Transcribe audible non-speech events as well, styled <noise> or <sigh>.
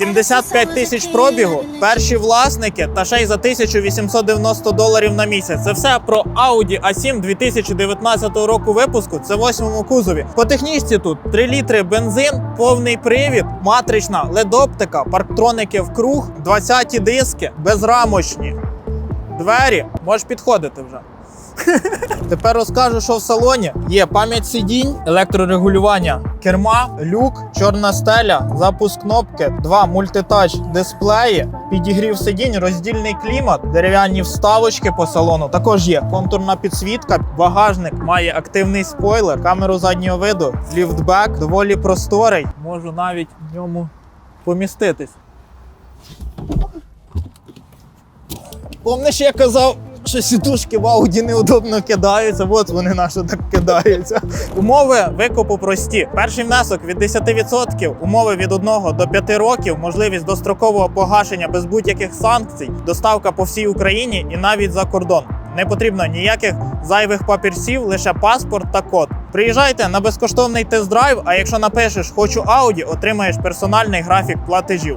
75 тисяч пробігу, перші власники та ще й за 1890 доларів на місяць. Це все про Audi A7 2019 року випуску. Це в восьмому кузові. По технічці тут 3 літри бензин, повний привід, матрична ледоптика, парктроники в круг, 20 диски, безрамочні. Двері можеш підходити вже. <laughs> Тепер розкажу, що в салоні є пам'ять сидінь, електрорегулювання керма, люк, чорна стеля, запуск кнопки, два мультитач дисплеї, підігрів сидінь, роздільний клімат, дерев'яні вставочки по салону. Також є контурна підсвітка, багажник має активний спойлер, камеру заднього виду, ліфтбек, доволі просторий. Можу навіть в ньому поміститись. Помниш, я казав, що сідушки в Ауді неудобно кидаються, от вони на що так кидаються. Умови викупу прості. Перший внесок від 10%, умови від 1 до 5 років, можливість дострокового погашення без будь-яких санкцій, доставка по всій Україні і навіть за кордон. Не потрібно ніяких зайвих папірців, лише паспорт та код. Приїжджайте на безкоштовний тест-драйв. А якщо напишеш хочу Ауді, отримаєш персональний графік платежів.